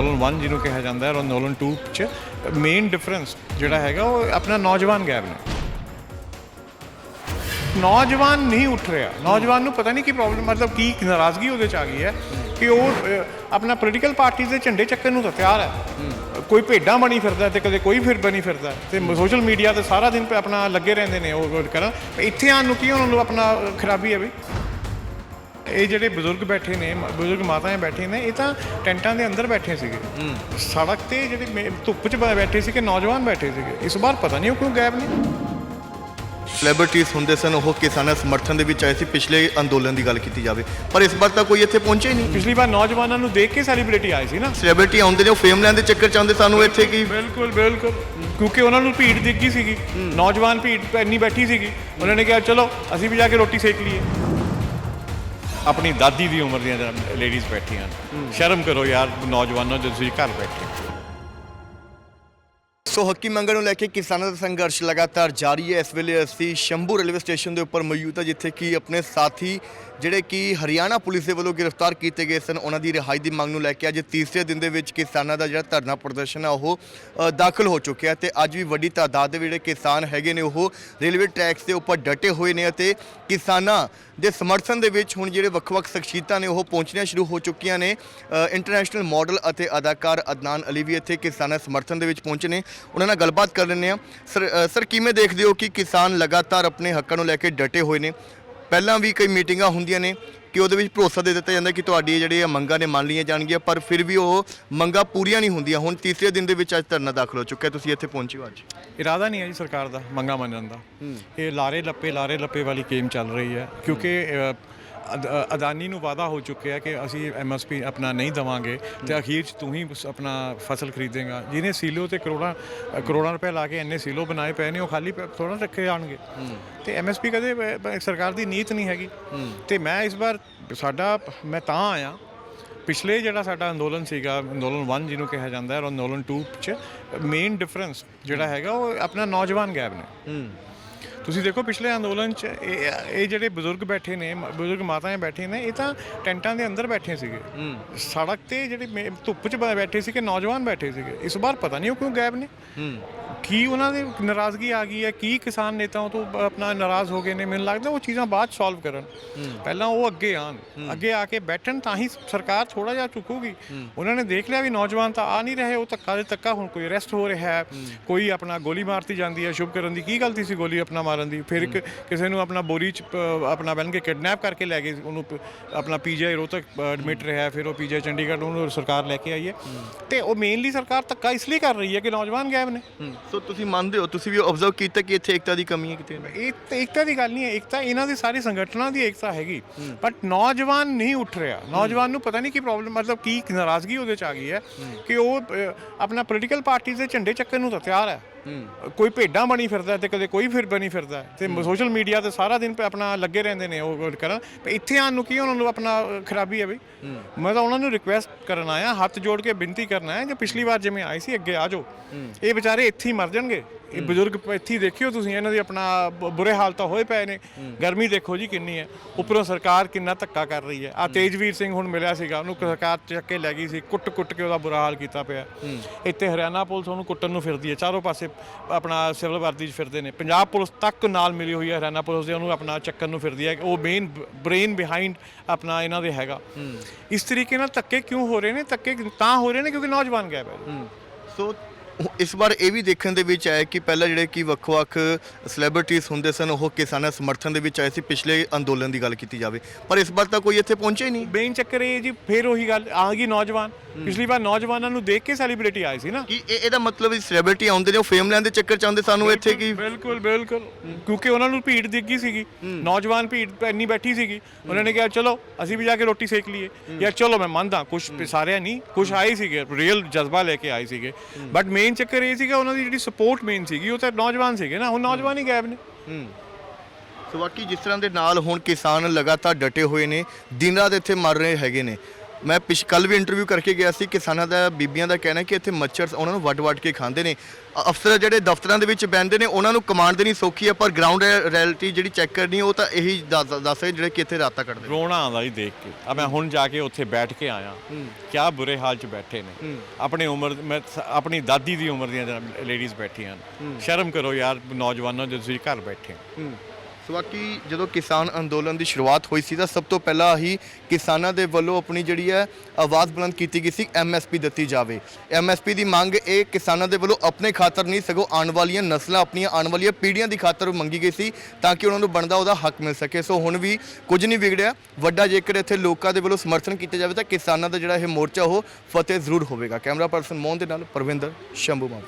ਅੰਦੋਲਨ 1 ਜਿਹਨੂੰ ਕਿਹਾ ਜਾਂਦਾ ਹੈ ਔਰ ਅੰਦੋਲਨ 2 ਚ ਮੇਨ ਡਿਫਰੈਂਸ ਜਿਹੜਾ ਹੈਗਾ ਉਹ ਆਪਣਾ ਨੌਜਵਾਨ ਗੈਪ ਨੇ। ਨੌਜਵਾਨ ਨਹੀਂ ਉੱਠ ਰਿਹਾ। ਨੌਜਵਾਨ ਨੂੰ ਪਤਾ ਨਹੀਂ ਕੀ ਪ੍ਰੋਬਲਮ ਮਤਲਬ ਕੀ ਨਾਰਾਜ਼ਗੀ ਉਹਦੇ ਚ ਆ ਗਈ ਹੈ ਕਿ ਉਹ ਆਪਣਾ ਪੋਲੀਟੀਕਲ ਪਾਰਟੀਆਂ ਦੇ ਝੰਡੇ ਚੱਕਣ ਨੂੰ ਤਾਂ ਤਿਆਰ ਹੈ। ਕੋਈ ਭੇਡਾਂ ਬਣੀ ਫਿਰਦਾ ਤੇ ਕਦੇ ਕੋਈ ਫਿਰ ਬਣੀ ਫਿਰਦਾ ਤੇ ਸੋਸ਼ਲ ਮੀਡੀਆ ਤੇ ਸਾਰਾ ਦਿਨ ਆਪਣਾ ਲੱਗੇ ਰਹਿੰਦੇ ਨੇ ਉਹ ਉਹ ਕਰਨ। ਇੱਥੇ ਆਉਣ ਨੂੰ ਕੀ ਉਹਨਾਂ ਨੂੰ ਆਪਣਾ ਖਰਾਬੀ ਹੈ ਵੀ? ਇਹ ਜਿਹੜੇ ਬਜ਼ੁਰਗ ਬੈਠੇ ਨੇ ਬਜ਼ੁਰਗ ਮਾਤਾएं ਬੈਠੇ ਨੇ ਇਹ ਤਾਂ ਟੈਂਟਾਂ ਦੇ ਅੰਦਰ ਬੈਠੇ ਸੀਗੇ। ਸੜਕ ਤੇ ਜਿਹੜੇ ਧੁੱਪ 'ਚ ਬੈਠੇ ਸੀਗੇ ਨੌਜਵਾਨ ਬੈਠੇ ਸੀਗੇ। ਇਸ ਵਾਰ ਪਤਾ ਨਹੀਂ ਉਹ ਕਿਉਂ ਗਾਇਬ ਨੇ। ਸੈਲੀਬ੍ਰਿਟੀਜ਼ ਹੁੰਦੇ ਸਨ ਉਹ ਕਿਸਾਨਾਂ ਸਮਰਥਨ ਦੇ ਵਿੱਚ ਆਏ ਸੀ ਪਿਛਲੇ ਅੰਦੋਲਨ ਦੀ ਗੱਲ ਕੀਤੀ ਜਾਵੇ। ਪਰ ਇਸ ਵਾਰ ਤਾਂ ਕੋਈ ਇੱਥੇ ਪਹੁੰਚੇ ਹੀ ਨਹੀਂ। ਪਿਛਲੀ ਵਾਰ ਨੌਜਵਾਨਾਂ ਨੂੰ ਦੇਖ ਕੇ ਸੈਲੀਬ੍ਰਿਟੀ ਆਏ ਸੀ ਨਾ। ਸੈਲੀਬ੍ਰਿਟੀ ਆਉਂਦੇ ਨੇ ਉਹ ਫੇਮ ਲੈਣ ਦੇ ਚੱਕਰ ਚ ਆਉਂਦੇ ਸਾਨੂੰ ਇੱਥੇ ਕੀ ਬਿਲਕੁਲ ਬਿਲਕੁਲ। ਕਿਉਂਕਿ ਉਹਨਾਂ ਨੂੰ ਭੀੜ ਦਿਖ ਗਈ ਸੀਗੀ ਨੌਜਵਾਨ ਭੀੜ ਇੰਨੀ ਬੈਠੀ ਸੀਗੀ। ਉਹਨਾਂ ਨੇ ਕਿਹਾ ਚਲੋ ਅਸੀਂ ਵੀ ਜਾ ਕੇ ਰੋਟੀ ਸੇਕ ਲਈਏ। ਆਪਣੀ ਦਾਦੀ ਦੀ ਉਮਰ ਦੀਆਂ ਲੇਡੀਜ਼ ਬੈਠੀਆਂ। ਸ਼ਰਮ ਕਰੋ ਯਾਰ ਨੌਜਵਾਨੋ ਜੋ ਤੁਸੀਂ ਘਰ ਬੈਠੇ। ਸੋ ਹੱਕੀ ਮੰਗਾਂ ਨੂੰ ਲੈ ਕੇ ਕਿਸਾਨਾਂ ਦਾ ਸੰਘਰਸ਼ ਲਗਾਤਾਰ ਜਾਰੀ ਹੈ ਇਸ ਵੇਲੇ ਅਸੀਂ ਸ਼ੰਭੂ ਰੇਲਵੇ ਸਟੇਸ਼ਨ ਦੇ ਉੱਪਰ ਮੌਜੂਦ ਹਾਂ ਜਿੱਥੇ ਕਿ ਆਪਣੇ ਸਾਥੀ ਜਿਹੜੇ ਕਿ ਹਰਿਆਣਾ ਪੁਲਿਸ ਦੇ ਵੱਲੋਂ ਗ੍ਰਿਫਤਾਰ ਕੀਤੇ ਗਏ ਸਨ, ਉਹਨਾਂ ਦੀ ਰਿਹਾਈ ਦੀ ਮੰਗ ਨੂੰ ਲੈ ਕੇ ਅੱਜ ਤੀਸਰੇ ਦਿਨ ਦੇ ਵਿੱਚ ਕਿਸਾਨਾਂ ਦਾ ਜਿਹੜਾ ਧਰਨਾ ਪ੍ਰਦਰਸ਼ਨ ਆ ਉਹ ਦਾਖਲ ਹੋ ਚੁੱਕਿਆ ਤੇ ਅੱਜ ਵੀ ਵੱਡੀ ਤਾਦਾਦ ਦੇ ਜਿਹੜੇ ਕਿਸਾਨ ਹੈਗੇ ਨੇ, ਉਹ ਰੇਲਵੇ ਟਰੈਕਸ ਦੇ ਉੱਪਰ ਡਟੇ ਹੋਏ ਨੇ ਅਤੇ ਕਿਸਾਨਾਂ ਦੇ ਸਮਰਥਨ ਦੇ ਵਿੱਚ ਹੁਣ ਜਿਹੜੇ ਵੱਖ-ਵੱਖ ਸ਼ਖਸੀਅਤਾਂ ਨੇ, ਉਹ ਪਹੁੰਚਣੀਆਂ ਸ਼ੁਰੂ ਹੋ ਚੁੱਕੀਆਂ ਨੇ। ਇੰਟਰਨੈਸ਼ਨਲ ਮਾਡਲ ਅਤੇ ਅਦਾਕਾਰ ਅਦਨਾਨ ਅਲੀ ਵੀ ਇੱਥੇ ਕਿਸਾਨਾਂ ਸਮਰਥਨ ਦੇ ਵਿੱਚ ਪਹੁੰਚੇ ਨੇ। ਉਹਨਾਂ ਨਾਲ ਗੱਲਬਾਤ ਕਰ ਲੈਂਦੇ ਆ ਸਰ, ਕਿਵੇਂ ਦੇਖਦੇ ਹੋ ਕਿ ਕਿਸਾਨ ਲਗਾਤਾਰ ਆਪਣੇ ਹੱਕਾਂ ਨੂੰ ਲੈ ਕੇ ਡਟੇ ਹੋਏ ਨੇ? ਪਹਿਲਾਂ ਵੀ ਕਈ ਮੀਟਿੰਗਾਂ ਹੁੰਦੀਆਂ ਨੇ ਕਿ ਉਹਦੇ ਵਿੱਚ ਭਰੋਸਾ ਦੇ ਦਿੱਤਾ ਜਾਂਦਾ ਕਿ ਤੁਹਾਡੀ ਜਿਹੜੀਆਂ ਮੰਗਾਂ ਨੇ ਮੰਨ ਲਈਆਂ ਜਾਣਗੀਆਂ ਪਰ ਫਿਰ ਵੀ ਉਹ ਮੰਗਾਂ ਪੂਰੀਆਂ ਨਹੀਂ ਹੁੰਦੀਆਂ। ਹੁਣ ਤੀਸਰੇ ਦਿਨ ਦੇ ਵਿੱਚ ਅੱਜ ਧਰਨਾ ਦਾਖਲ ਹੋ ਚੁੱਕਿਆ ਤੁਸੀਂ ਇੱਥੇ ਪਹੁੰਚੇ ਹੋ ਅੱਜ। ਇਰਾਦਾ ਨਹੀਂ ਹੈ ਜੀ ਸਰਕਾਰ ਦਾ ਮੰਗਾ ਮੰਨਣ ਦਾ। ਇਹ ਲਾਰੇ ਲੱਪੇ ਲਾਰੇ ਲੱਪੇ ਵਾਲੀ ਗੇਮ ਚੱਲ ਰਹੀ ਹੈ। ਕਿਉਂਕਿ ਅਦਾਨੀ ਨੂੰ ਵਾਦਾ ਹੋ ਚੁੱਕਿਆ ਕਿ ਅਸੀਂ ਐਮਐਸਪੀ ਆਪਣਾ ਨਹੀਂ ਦਵਾਂਗੇ ਤੇ ਅਖੀਰ ਚ ਤੂੰ ਹੀ ਆਪਣਾ ਫਸਲ ਖਰੀਦੇਗਾ। ਜਿਹਨੇ ਸੀਲੋ ਤੇ ਕਰੋੜਾਂ ਕਰੋੜਾਂ ਰੁਪਏ ਲਾ ਕੇ ਇੰਨੇ ਸੀਲੋ ਬਣਾਏ ਪਏ ਨੇ ਉਹ ਖਾਲੀ ਥੋੜਾ ਰੱਖੇ ਜਾਣਗੇ। ਤੇ ਐਮਐਸਪੀ ਕਦੇ ਸਰਕਾਰ ਦੀ ਨੀਤ ਨਹੀਂ ਹੈਗੀ। ਤੇ ਮੈਂ ਇਸ ਵਾਰ ਸਾਡਾ ਮੈਂ ਤਾਂ ਆਇਆ। ਪਿਛਲੇ ਜਿਹੜਾ ਸਾਡਾ ਅੰਦੋਲਨ ਸੀਗਾ ਅੰਦੋਲਨ 1 ਜਿਹਨੂੰ ਕਿਹਾ ਜਾਂਦਾ ਹੈ ਔਰ ਅੰਦੋਲਨ 2 ਚ ਮੇਨ ਡਿਫਰੈਂਸ ਜਿਹੜਾ ਹੈਗਾ ਉਹ ਆਪਣਾ ਨੌਜਵਾਨ ਗੈਪ ਨੇ। ਤੁਸੀਂ ਦੇਖੋ ਪਿਛਲੇ ਅੰਦੋਲਨ ਚ ਇਹ ਇਹ ਜਿਹੜੇ ਬਜ਼ੁਰਗ ਬੈਠੇ ਨੇ ਮ- ਬਜ਼ੁਰਗ ਮਾਤਾएं ਬੈਠੇ ਨੇ ਇਹ ਤਾਂ ਟੈਂਟਾਂ ਦੇ ਅੰਦਰ ਬੈਠੇ ਸੀਗੇ। ਸੜਕ ਤੇ ਜਿਹੜੇ ਮੇ- ਧੁੱਪ 'ਚ ਬ- ਬੈਠੇ ਸੀਗੇ ਨੌਜਵਾਨ ਬੈਠੇ ਸੀਗੇ। ਇਸ ਵਾਰ ਪਤਾ ਨਹੀਂ ਉਹ ਕਿਉਂ ਗਾਇਬ ਨੇ। ਕੀ ਉਹਨਾਂ ਦੇ ਨਾਰਾਜ਼ਗੀ ਆ ਗਈ ਹੈ? ਕੀ ਕਿਸਾਨ ਨੇਤਾਵਾਂ ਤੋਂ ਆਪਣਾ ਨਾਰਾਜ਼ ਹੋ ਗਏ ਨੇ? ਮੈਨੂੰ ਲੱਗਦਾ ਉਹ ਚੀਜ਼ਾਂ ਬਾਅਦ ਸੋਲਵ ਕਰਨ। ਪਹਿਲਾਂ ਉਹ ਅੱਗੇ ਆਣ ਅੱਗੇ ਆ ਕੇ ਬੈਠਣ ਤਾਂ ਹੀ ਸਰਕਾਰ ਥੋੜਾ ਜਿਹਾ ਚੁੱਕੂਗੀ ਉਹਨਾਂ ਨੇ ਦੇਖ ਲਿਆ ਵੀ ਨੌਜਵਾਨ ਤਾਂ ਆ ਨਹੀਂ ਰਹੇ ਉਹ ਧੱਕਾ ਦੇ ਧੱਕਾ ਹੁਣ ਕੋਈ ਅਰੈਸਟ ਹੋ ਰਿਹਾ ਹੈ। ਕੋਈ ਆਪਣਾ ਗੋਲੀ ਮਾਰਤੀ ਜਾਂਦੀ ਹੈ। ਸ਼ੁਭ ਕਰਨ ਦੀ ਕੀ ਗਲਤੀ ਸੀ ਗੋਲੀ ਆਪਣਾ ਮਾਰਨ ਦੀ? ਫਿਰ ਕਿਸੇ ਨੂੰ ਆਪਣਾ ਬੋਰੀ ਚ ਆਪਣਾ ਬੈਲ ਕੇ ਕਿਡਨੈਪ ਕਰਕੇ ਲੈ ਗਏ। ਉਹਨੂੰ ਆਪਣਾ ਪੀਜੀਆਈ ਰੋਹਤਕ ਐਡਮਿਟ ਰਿਹਾ ਫਿਰ ਉਹ ਪੀਜੀਆਈ ਚੰਡੀਗੜ੍ਹ ਉਹਨੂੰ ਸਰਕਾਰ ਲੈ ਕੇ ਆਈ ਹੈ। ਤੇ ਉਹ ਮੇਨਲੀ ਸਰਕਾਰ ਧੱਕਾ ਇਸ ਲਈ ਕਰ ਰਹੀ ਹੈ ਕਿ ਨੌਜਵਾਨ ਗਾਇਬ ਨੇ। ਸੋ ਤੁਸੀਂ ਮੰਨਦੇ ਹੋ ਤੁਸੀਂ ਵੀ ਆਬਜ਼ਰਵ ਕੀਤਾ ਕਿ ਇੱਥੇ ਏਕਤਾ ਦੀ ਕਮੀ ਹੈ ਕਿਤੇ ਇਹ ਤੇ ਏਕਤਾ ਦੀ ਗੱਲ ਨਹੀਂ ਹੈ ਏਕਤਾ ਇਹਨਾਂ ਦੀ ਸਾਰੀ ਸੰਗਠਨਾਂ ਦੀ ਏਕਤਾ ਹੈਗੀ। ਬਟ ਨੌਜਵਾਨ ਨਹੀਂ ਉੱਠ ਰਿਹਾ। ਨੌਜਵਾਨ ਨੂੰ ਪਤਾ ਨਹੀਂ ਕੀ ਪ੍ਰੋਬਲਮ ਮਤਲਬ ਕੀ ਨਾਰਾਜ਼ਗੀ ਉਹਦੇ ਚ ਆ ਗਈ ਹੈ ਕਿ ਉਹ ਆਪਣਾ ਪੋਲੀਟੀਕਲ ਪਾਰਟੀਆਂ ਦੇ ਝੰਡੇ ਚੱਕਣ ਨੂੰ ਤਾਂ ਤਿਆਰ ਹੈ। ਕੋਈ ਭੇਡਾਂ ਬਣੀ ਫਿਰਦਾ ਤੇ ਕਦੇ ਕੋਈ ਫਿਰ ਬਣੀ ਫਿਰਦਾ ਤੇ ਸੋਸ਼ਲ ਮੀਡੀਆ ਤੇ ਸਾਰਾ ਦਿਨ ਆਪਣਾ ਲੱਗੇ ਰਹਿੰਦੇ ਨੇ ਉਹ ਕਰਨ। ਇੱਥੇ ਆਉਣ ਨੂੰ ਕੀ ਉਹਨਾਂ ਨੂੰ ਆਪਣਾ ਖਰਾਬੀ ਹੈ ਬਈ। ਮੈਂ ਤਾਂ ਉਹਨਾਂ ਨੂੰ ਰਿਕੁਐਸਟ ਕਰਨ ਆਇਆ ਹੱਥ ਜੋੜ ਕੇ ਬੇਨਤੀ ਕਰਨਾ ਹੈ ਕਿ ਪਿਛਲੀ ਵਾਰ ਜਿਵੇਂ ਆਏ ਸੀ ਅੱਗੇ ਆ ਜਾਓ। ਇਹ ਵਿਚਾਰੇ ਇੱਥੇ ਹੀ ਮਰ ਜਾਣਗੇ। ਇਹ ਬਜ਼ੁਰਗ ਇੱਥੇ ਹੀ ਦੇਖਿਓ ਤੁਸੀਂ ਇਹਨਾਂ ਦੀ ਆਪਣਾ ਬ- ਬੁਰੇ ਹਾਲ ਤਾਂ ਹੋਏ ਪਏ ਨੇ। ਗਰਮੀ ਦੇਖੋ ਜੀ ਕਿੰਨੀ ਹੈ। ਉੱਪਰੋਂ ਸਰਕਾਰ ਕਿੰਨਾ ਧੱਕਾ ਕਰ ਰਹੀ ਹੈ। ਆ ਤੇਜਵੀਰ ਸਿੰਘ ਹੁਣ ਮਿਲਿਆ ਸੀਗਾ ਉਹਨੂੰ ਸਰਕਾਰ ਚੱਕ ਕੇ ਲੈ ਗਈ ਸੀ ਕੁੱਟ ਕੁੱਟ ਕੇ ਉਹਦਾ ਬੁਰਾ ਹਾਲ ਕੀਤਾ ਪਿਆ। ਇੱਥੇ ਹਰਿਆਣਾ ਪੁਲਿਸ ਉਹਨੂੰ ਕੁੱਟਣ ਨੂੰ ਫਿਰਦੀ ਹੈ। ਚਾਰੋਂ ਪਾਸੇ ਆਪਣਾ ਸਿਵਲ ਵਰਦੀ 'ਚ ਫਿਰਦੇ ਨੇ। ਪੰਜਾਬ ਪੁਲਿਸ ਤੱਕ ਨਾਲ ਮਿਲੀ ਹੋਈ ਹੈ ਹਰਿਆਣਾ ਪੁਲਿਸ ਦੇ ਉਹਨੂੰ ਆਪਣਾ ਚੱਕਣ ਨੂੰ ਫਿਰਦੀ ਹੈ। ਉਹ ਮੇਨ ਬ੍ਰੇਨ ਬਿਹਾਈਂਡ ਆਪਣਾ ਇਹਨਾਂ ਦੇ ਹੈਗਾ। ਇਸ ਤਰੀਕੇ ਨਾਲ ਧੱਕੇ ਕਿਉਂ ਹੋ ਰਹੇ ਨੇ? ਧੱਕੇ ਤਾਂ ਹੋ ਰਹੇ ਨੇ ਕਿਉਂਕਿ ਨੌਜਵਾਨ ਗਏ ਪਏ ਸੋ ਇਸ ਵਾਰ ਇਹ ਵੀ ਦੇਖਣ ਦੇ ਵਿੱਚ ਆਇਆ ਕਿ ਪਹਿਲਾਂ ਜਿਹੜੇ ਕਿ ਵੱਖ-ਵੱਖ ਸੈਲੀਬ੍ਰਿਟੀਜ਼ ਹੁੰਦੇ ਸਨ ਉਹ ਕਿਸਾਨਾਂ ਸਮਰਥਨ ਦੇ ਵਿੱਚ ਆਏ ਸੀ ਪਿਛਲੇ ਅੰਦੋਲਨ ਦੀ ਗੱਲ ਕੀਤੀ ਜਾਵੇ। ਪਰ ਇਸ ਵਾਰ ਤਾਂ ਕੋਈ ਇੱਥੇ ਪਹੁੰਚੇ ਹੀ ਨਹੀਂ। ਬੇਨ ਚੱਕਰ ਇਹ ਜੀ ਫੇਰ ਉਹੀ ਗੱਲ ਆ ਗਈ ਨੌਜਵਾਨ। ਪਿਛਲੀ ਵਾਰ ਨੌਜਵਾਨਾਂ ਨੂੰ ਦੇਖ ਕੇ ਸੈਲੀਬ੍ਰਿਟੀ ਆਏ ਸੀ ਨਾ। ਕਿ ਇਹ ਇਹਦਾ ਮਤਲਬ ਹੈ ਸੈਲੀਬ੍ਰਿਟੀ ਆਉਂਦੇ ਨੇ ਉਹ ਫੇਮ ਲੈਣ ਦੇ ਚੱਕਰ ਚ ਆਉਂਦੇ ਸਾਨੂੰ ਇੱਥੇ ਕੀ ਬਿਲਕੁਲ ਬਿਲਕੁਲ। ਕਿਉਂਕਿ ਉਹਨਾਂ ਨੂੰ ਭੀੜ ਦਿਖ ਗਈ ਸੀਗੀ ਨੌਜਵਾਨ ਭੀੜ ਇੰਨੀ ਬੈਠੀ ਸੀਗੀ। ਉਹਨਾਂ ਨੇ ਕਿਹਾ ਚਲੋ ਅਸੀਂ ਵੀ ਜਾ ਕੇ ਰੋਟੀ ਸੇਕ ਲਈਏ। ਯਾਰ ਚਲੋ ਮੈਂ ਮੰਨਦਾ ਕੁਝ ਸਾਰਿਆਂ ਨਹੀਂ ਕੁਝ ਆਏ ਸੀਗੇ ਰੀਅਲ ਜਜ਼ਬਾ ਲੈ ਕੇ ਆਏ ਸੀਗੇ। ਬਟ ਮੇਨ ਚੱਕਰ ਇਹ ਸੀਗਾ ਉਹਨਾਂ ਦੀ ਜਿਹੜੀ ਸਪੋਰਟ ਮੇਨ ਸੀਗੀ, ਉਹ ਤਾਂ ਨੌਜਵਾਨ ਸੀਗੇ ਨਾ, ਹੁਣ ਨੌਜਵਾਨ ਹੀ ਗਾਇਬ ਨੇ। ਸੋ ਬਾਕੀ ਜਿਸ ਤਰ੍ਹਾਂ ਦੇ ਨਾਲ ਹੁਣ ਕਿਸਾਨ ਲਗਾਤਾਰ ਡਟੇ ਹੋਏ ਨੇ, ਦਿਨ ਰਾਤ ਇੱਥੇ ਮਰ ਰਹੇ ਹੈਗੇ ਨੇ। ਮੈਂ ਪਿਛ ਕੱਲ ਵੀ ਇੰਟਰਵਿਊ ਕਰਕੇ ਗਿਆ ਸੀ ਕਿਸਾਨਾਂ ਦਾ ਬੀਬੀਆਂ ਦਾ ਕਹਿਣਾ ਕਿ ਇੱਥੇ ਮੱਛਰ ਉਹਨਾਂ ਨੂੰ ਵੱਡ-ਵੱਡ ਕੇ ਖਾਂਦੇ ਨੇ। ਅ- ਅਫਸਰ ਜਿਹੜੇ ਦਫ਼ਤਰਾਂ ਦੇ ਵਿੱਚ ਬੈੰਦੇ ਨੇ ਉਹਨਾਂ ਨੂੰ ਕਮਾਂਡ ਦੇਣੀ ਸੌਖੀ ਹੈ ਪਰ ਗਰਾਊਂਡ ਰਿਐਲਿਟੀ ਜਿਹੜੀ ਚੈੱਕ ਕਰਨੀ ਉਹ ਤਾਂ ਇਹੀ ਦੱਸ ਦੱਸ ਰਹੇ ਜਿਹੜੇ ਕਿ ਇੱਥੇ ਰਾਤਾਂ ਕੱਢਦੇ ਨੇ। ਰੋਣਾ ਆਉਂਦਾ ਜੀ ਦੇਖ ਕੇ। ਆ ਮੈਂ ਹੁਣ ਜਾ ਕੇ ਉੱਥੇ ਬੈਠ ਕੇ ਆਇਆ। ਕਿਆ ਬੁਰੇ ਹਾਲ 'ਚ ਬੈਠੇ ਨੇ। ਆਪਣੀ ਉਮਰ ਮੈਂ ਸ- ਆਪਣੀ ਦਾਦੀ ਦੀ ਉਮਰ ਦੀਆਂ ਲੇਡੀਜ਼ ਬੈਠੀਆਂ ਨੇ। ਸ਼ਰਮ ਕਰੋ ਯਾਰ ਨੌਜਵਾਨੋ ਜੇ ਤੁਸੀਂ ਘਰ ਬੈਠੇ ਹੋ। ਸੋ ਬਾਕੀ ਜਦੋਂ ਕਿਸਾਨ ਅੰਦੋਲਨ ਦੀ ਸ਼ੁਰੂਆਤ ਹੋਈ ਸੀ ਤਾਂ ਸਭ ਤੋਂ ਪਹਿਲਾਂ ਹੀ ਕਿਸਾਨਾਂ ਦੇ ਵੱਲੋਂ ਆਪਣੀ ਜਿਹੜੀ ਹੈ ਆਵਾਜ਼ ਬੁਲੰਦ ਕੀਤੀ ਗਈ ਸੀ ਐਮਐਸਪੀ ਦਿੱਤੀ ਜਾਵੇ। ਐਮਐਸਪੀ ਦੀ ਮੰਗ ਇਹ ਕਿਸਾਨਾਂ ਦੇ ਵੱਲੋਂ ਆਪਣੇ ਖਾਤਰ ਨਹੀਂ, ਸਗੋਂ ਆਉਣ ਵਾਲੀਆਂ ਨਸਲਾਂ, ਆਪਣੀਆਂ ਆਉਣ ਵਾਲੀਆਂ ਪੀੜ੍ਹੀਆਂ ਦੀ ਖਾਤਰ ਮੰਗੀ ਗਈ ਸੀ ਤਾਂ ਕਿ ਉਹਨਾਂ ਨੂੰ ਬਣਦਾ ਉਹਦਾ ਹੱਕ ਮਿਲ ਸਕੇ। ਸੋ ਹੁਣ ਵੀ ਕੁਝ ਨਹੀਂ ਵਿਗੜਿਆ। ਵੱਡਾ ਜੇਕਰ ਇੱਥੇ ਲੋਕਾਂ ਦੇ ਵੱਲੋਂ ਸਮਰਥਨ ਕੀਤਾ ਜਾਵੇ ਤਾਂ ਕਿਸਾਨਾਂ ਦਾ ਜਿਹੜਾ ਇਹ ਮੋਰਚਾ ਉਹ ਫਤਿਹ ਜ਼ਰੂਰ ਹੋਵੇਗਾ। ਕੈਮਰਾ ਪਰਸਨ ਮੋਹਨ ਦੇ ਨਾਲ ਪਰਵਿੰਦਰ ਸ਼ੰਭੂ ਮਾਨ।